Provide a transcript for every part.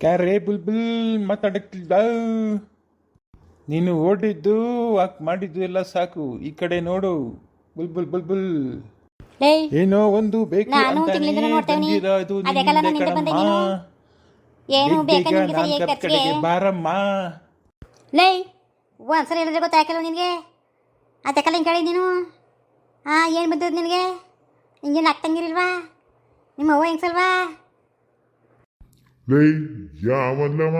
ಕ್ಯಾರೆ ಬುಲ್ಬುಲ್ ಮಾತಾಡಕ್ತಿದ್ದ ನೀನು ಓಡಿದ್ದು ವಾಕ್ ಮಾಡಿದ್ದು ಎಲ್ಲ ಸಾಕು. ಈ ಕಡೆ ನೋಡು. ಬುಲ್ಬುಲ್ ಬುಲ್ಬುಲ್. ಬುಲ್ ಏನೋ ಒಂದು ಬೇಕು ನಾನು ತಿಂಗಳಿಂದ ನೋಡ್ತೇವ್ನಿ. ಅದಕ್ಕೆಲ್ಲ ನಾನು ಹಿಂದೆ ಬಂದೆ ನೀನು. ಏನು ಬೇಕು ನಾನ್ ಸರಿಯಾಗಿ? ಕಡೆಗೆ ಬಾರಮ್ಮ. ಲೇ ಒಂದ್ಸಲ ಹೇಳಿದ್ರೆ ಗೊತ್ತಾಯ್ಕಲ್ಲ ನಿನಗೆ? ಅದಕ್ಕೆಲ್ಲ ಹಿಂಗೆ ನೀನು. ಹಾಂ ಏನು ಬಂದದ್ದು ನಿನಗೆ? ಹಿಂಗೇನು ಆಗ್ತಂಗಿರಿಲ್ವಾ ನಿಮ್ಮ ಅವ್ವ ಹೆಂಗ್ಸಲ್ವಾ? ಲೈ ಯಾವಲ್ಲವ?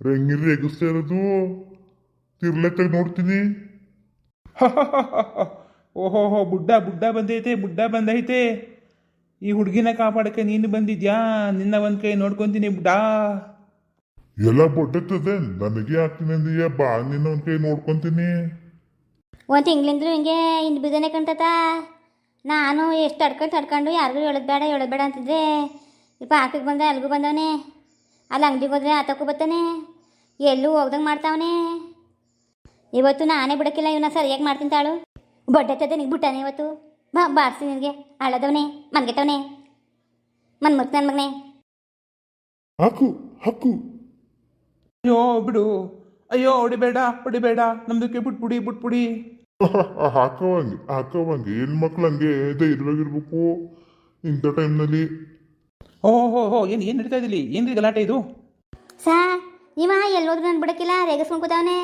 ರಂಗಿರಿ ರೇಗಿಸ್ತಾ ಇರೋದು ತಿರ್ಲತ್ತಾಗ ನೋಡ್ತೀನಿ. ಓಹೋಹೋ ಬುಡ್ಡ ಬುಡ್ಡ ಬಂದೈತೆ ಬುಡ್ಡ ಬಂದೈತೆ. ಈ ಹುಡುಗಿನ ಕಾಪಾಡಕ್ಕೆ ನೀನು ಬಂದಿದ್ಯಾ? ನಿನ್ನ ಒಂದ್ ಕೈ ನೋಡ್ಕೊಂತೀನಿ ಬುಡ್ಡ. ಎಲ್ಲ ಬೊಡ್ಡತ್ತದೆ. ನನಗೆ ಆಗ್ತೀನಿ ಅಂದೀಯ? ಬಾ ನಿನ್ನ ಒಂದ್ ಕೈ ನೋಡ್ಕೊಂತೀನಿ. ಒಂದು ತಿಂಗಳಿಂದ್ರು ಹಿಂಗೆ ಇನ್ನು ಬಿದ್ದನೆ ಕಣ್ತತ ನಾನು ಎಷ್ಟು ತಡ್ಕೊಂಡು ತಡ್ಕೊಂಡು ಯಾರಿಗೂ ಹೇಳೋದು ಬೇಡ ಹೇಳೋದು ಬೇಡ ಅಂತಿದ್ರೆ ಈ ಪಾರ್ಕಿಗೆ ಬಂದ ಅಲ್ಲಿಗೂ ಬಂದವನೇ? ಅಲ್ಲಿ ಅಂಗಡಿಗೆ ಹೋದ್ರೆ ಆತಕ್ಕೂ ಬರ್ತಾನೆ ಎಲ್ಲೂ ಹೋಗ್ದಂಗೆ ಮಾಡ್ತಾವನೆ? ಇವತ್ತು ನಾನೇ ಬಿಡಕ್ಕಿಲ್ಲ ಇವನ್ನ ಸರಿಯಾಗಿ ಮಾಡ್ತೀನಿ ತಾಳು ಬಡ್ಡೆತ್ತದೆ ನಿಂಗೆ ಬಿಟ್ಟಾನೆ ಇವತ್ತು? ಬಾ ಬಾರಿಸಿ ನಿನಗೆ. ಅಳದವನೆ ಮನ್ಗೆಟ್ಟವನೇ. ಮನ್ ಮುತ್ ನನ್ನ ಮಗನೇ. ಹಾಕು ಹಾಕು. ಅಯ್ಯೋ ಬಿಡು. ಅಯ್ಯೋ ಹೊಡಿಬೇಡ ಹೊಡಿಬೇಡ. ನಮ್ದಕ್ಕೆ ಬಿಟ್ಬಿಡಿ ಬಿಟ್ಬಿಡಿ. ಹಾಕೋ ಹಂಗೆ ಹೆಣ್ಮಕ್ಳು ಹಂಗೆ? ಧೈರ್ಯವಾಗಿರ್ಬೇಕು. ಇಂಥ ಟೈಮ್ನಲ್ಲಿ ಓಹೋ ಹೋ ಏನು ಏನು ನಡೀತಾ ಇದ್ದಿಲ್ಲಿ? ಏನ್ರಿ ಗಲಾಟೆ ಇದು? ಸಾ ಇವ ಎಲ್ಲೋದ್ರು ನಾನು ಬಿಡಕ್ಕಿಲ್ಲ ರೇಗಿಸ್ಕೊಂಡು ಕೂತವನೆ.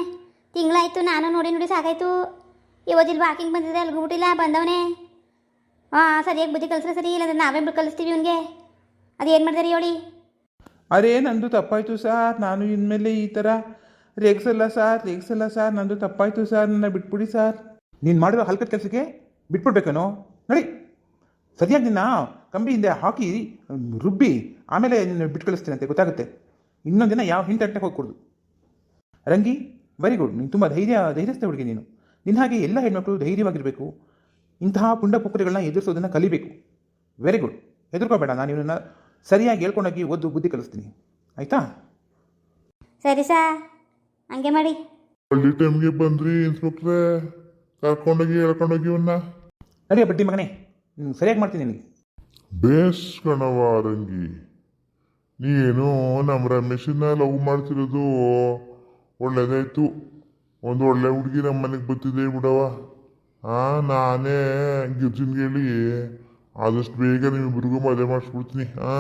ತಿಂಗಳಾಯ್ತು ನಾನು ನೋಡಿ ನೋಡಿ ಸಾಕಾಯ್ತು. ಇವತ್ತಿಲ್ಲಿ ವಾಕಿಂಗ್ ಬಂದಿದ್ದೆ ಅಲ್ಲಿ ಬಿಟ್ಟಿಲ್ಲ ಬಂದವನೆ. ಹಾಂ ಸರಿಯಾಗಿ ಬುದ್ಧಿ ಕಲಿಸ್ರೆ ಸರಿ ಇಲ್ಲಾಂದ್ರೆ ನಾವೇ ಬಿಟ್ಟು ಕಲಿಸ್ತೀವಿ ಇವನಿಗೆ. ಅದೇನು ರೀ ಹೇಳಿ ಅರೇ ನಂದು ತಪ್ಪಾಯ್ತು ಸಾರ್ ನಾನು ಇನ್ಮೇಲೆ ಈ ಥರ ರೇಗಿಸಲ್ಲ ಸರ್ ರೇಗಿಸಲ್ಲ ಸಾರ್ ನಂದು ತಪ್ಪಾಯ್ತು ಸಾರ್ ನನ್ನ ಬಿಟ್ಬಿಡಿ ಸಾರ್. ನೀನು ಮಾಡಿರೋ ಹಲ್ಕದ ಕೆಲಸಕ್ಕೆ ಬಿಟ್ಬಿಡ್ಬೇಕೇನೋ? ನೋಡಿ. ಸರಿಯಾಗಿ ನಿನ್ನ ಕಂಬಿ ಹಿಂದೆ ಹಾಕಿ ರುಬ್ಬಿ ಆಮೇಲೆ ನಿನ್ನ ಬಿಟ್ಟು ಕಳಿಸ್ತೀನಂತೆ ಗೊತ್ತಾಗುತ್ತೆ. ಇನ್ನೊಂದು ದಿನ ಯಾವ ಹಿಂಟ್ ಅಟ್ಟೆ ಹೋಗ್ಕೊಡ್ದು. ರಂಗಿ ವೆರಿ ಗುಡ್ ನೀನು ತುಂಬ ಧೈರ್ಯ ಧೈರ್ಯಸ್ಥ ಹುಡುಗಿ ನೀನು. ನಿನ್ನ ಹಾಗೆ ಎಲ್ಲ ಹೆಣ್ಮಕ್ಳು ಧೈರ್ಯವಾಗಿರಬೇಕು. ಇಂತಹ ಪುಂಡ ಪುಕ್ಕರಿಗಳನ್ನ ಎದುರಿಸೋದನ್ನು ಕಲಿಬೇಕು. ವೆರಿ ಗುಡ್ ಹೆದರ್ಕೋಬೇಡ ನಾನು ಇವನನ್ನು ಸರಿಯಾಗಿ ಹೇಳ್ಕೊಂಡೋಗಿ ಓದು ಬುದ್ಧಿ ಕಲಿಸ್ತೀನಿ. ಆಯಿತಾ? ಸರಿ ಸಾ. ಹಂಗೆ ಮಾಡಿ. ಒಳ್ಳೆ ಟೈಮ್ಗೆ ಬಂದ್ರಿ ಇನ್ಸ್ಪೆಕ್ಟ್ರೆ ಕರ್ಕೊಂಡೋಗಿ ಹೇಳ್ಕೊಂಡೋಗಿ ಇವನ್ನ ನಡಿಯ ಬಡ್ಡಿ ಮಗನೇ. ಹ್ಮ್, ಸರಿಯಾಗಿ ಮಾಡ್ತೀನಿ ನಿನಗೆ. ಬೇಸ್ ಕಣವ ರಂಗಿ ನೀನು ನಮ್ಮ ರಮೇಶನ್ನ ಲವ್ ಮಾಡ್ತಿರೋದು. ಒಳ್ಳೇದಾಯ್ತು. ಒಂದು ಒಳ್ಳೆ ಹುಡುಗಿ ನಮ್ಮ ಮನೆಗೆ ಬರ್ತಿದ್ದೆ ಬಿಡವ ಆ ನಾನೇ ಗಿರ್ಜಿನ್ಗೆ ಹೇಳಿ ಆದಷ್ಟು ಬೇಗ ನಿಮ್ಮಿಬ್ರಿಗೂ ಮದುವೆ ಮಾಡಿಸ್ಬಿಡ್ತೀನಿ ಆ?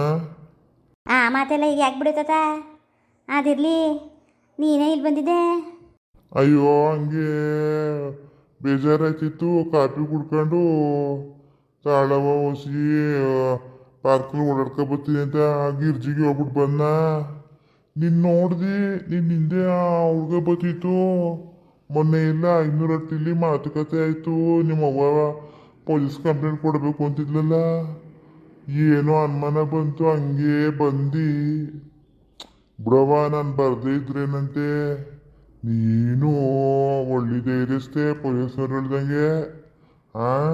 ಆ ಮಾತೆಲ್ಲ ಈಗ ಯಾಕೆ ಬಿಡುತ್ತ ಅದಿರಲಿ ನೀನೇ ಇಲ್ಲಿ ಬಂದಿದ್ದೆ? ಅಯ್ಯೋ ಹಂಗೆ ಬೇಜಾರಾಯ್ತಿತ್ತು. ಕಾಫಿ ಕುಡ್ಕೊಂಡು ತಾಳವ ಹೊಸಿ ಪಾರ್ಕಲ್ಲಿ ಓಡಾಡ್ಕೊ ಬರ್ತೀನಿ ಅಂತ ಗಿರ್ಜಿಗೆ ಹೋಗ್ಬಿಟ್ಟು ಬಂದ ನಿನ್ನ ನೋಡ್ದಿ ನಿನ್ನ ಹಿಂದೆ ಆ ಹುಡುಗ ಬತ್ತಿತ್ತು ಮೊನ್ನೆ ಇಲ್ಲ ಐನೂರು ಹಟ್ಟಿಲಿ ಮಾತುಕತೆ ಆಯಿತು. ನಿಮ್ಮ ಅವ್ವ ಪೊಲೀಸ್ ಕಂಪ್ಲೇಂಟ್ ಕೊಡಬೇಕು ಅಂತಿದ್ಲಲ್ಲ? ಏನೋ ಅನುಮಾನ ಬಂತು, ಹಂಗೆ ಬಂದು. ಬಿಡವ ನಾನು ಬರ್ದೇ ಇದ್ರೇನಂತೆ? ನೀನು ಒಳ್ಳೆ ಧೈರ್ಯಸ್ತೆ ಪೊಲೀಸ್ನವ್ರು ಹೇಳ್ದಂಗೆ, ಆ?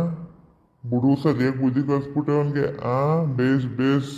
ಬಿಡು ಸರಿಯಾಗಿ ಬುದ್ಧಿ ಕಲಿಸ್ಬಿಟ್ಟೆ ಅವನಿಗೆ ಆ ಬೇಸ್ ಬೇಸ್